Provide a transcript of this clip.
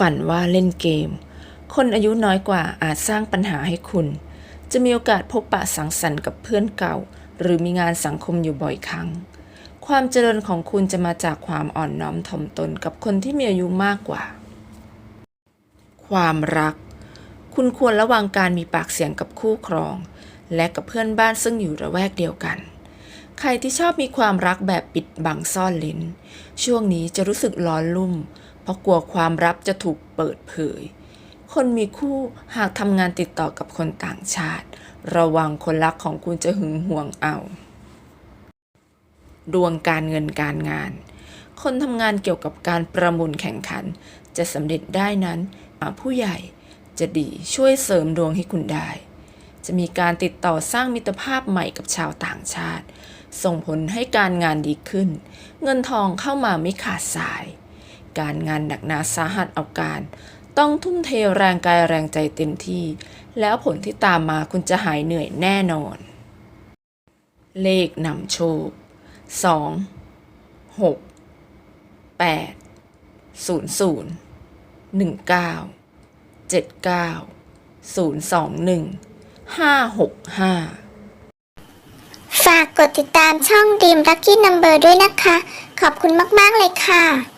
ฝันว่าเล่นเกม คนอายุน้อยกว่าอาจสร้างปัญหาให้คุณ จะมีโอกาสพบปะสังสรรค์กับเพื่อนเก่า หรือมีงานสังคมอยู่บ่อยครั้ง ความเจริญของคุณจะมาจากความอ่อนน้อมถ่อมตนกับคนที่มีอายุมากกว่า ความรัก คุณควรระวังการมีปากเสียงกับคู่ครอง และกับเพื่อนบ้านซึ่งอยู่ระแวกเดียวกันใครที่ชอบมีความรักแบบปิดบังซ่อนลิ้น ช่วงนี้จะรู้สึกร้อนลุ่ม ราะกลัวความลับจะถูกเปิดเผย คนมีคู่หากทำงานติดต่อกับคนต่างชาติ ระวังคนรักของคุณจะหึงหวงเอา ดวงการเงินการงาน คนทำงานเกี่ยวกับการประมูลแข่งขัน จะสำเร็จได้นั้นผู้ใหญ่จะดีช่วยเสริมดวงให้คุณได้ จะมีการติดต่อสร้างมิตรภาพใหม่กับชาวต่างชาติ ส่งผลให้การงานดีขึ้น เงินทองเข้ามาไม่ขาดสาย การงานหนักหนาสาหัสเอาการ ต้องทุ่มเทแรงกายแรงใจเต็มที่ แล้วผลที่ตามมาคุณจะหายเหนื่อยแน่นอน เลขนำโชคสองหกแปดศูนย์ศูนย์หนึ่งเก้าเจ็ดเก้าศูนย์สองหนึ่งห้าหกห้าฝากกดติดตามช่องดีม l ั c กี้นัมเบอร์ด้วยนะคะ ขอบคุณมาก ๆ เลยค่ะ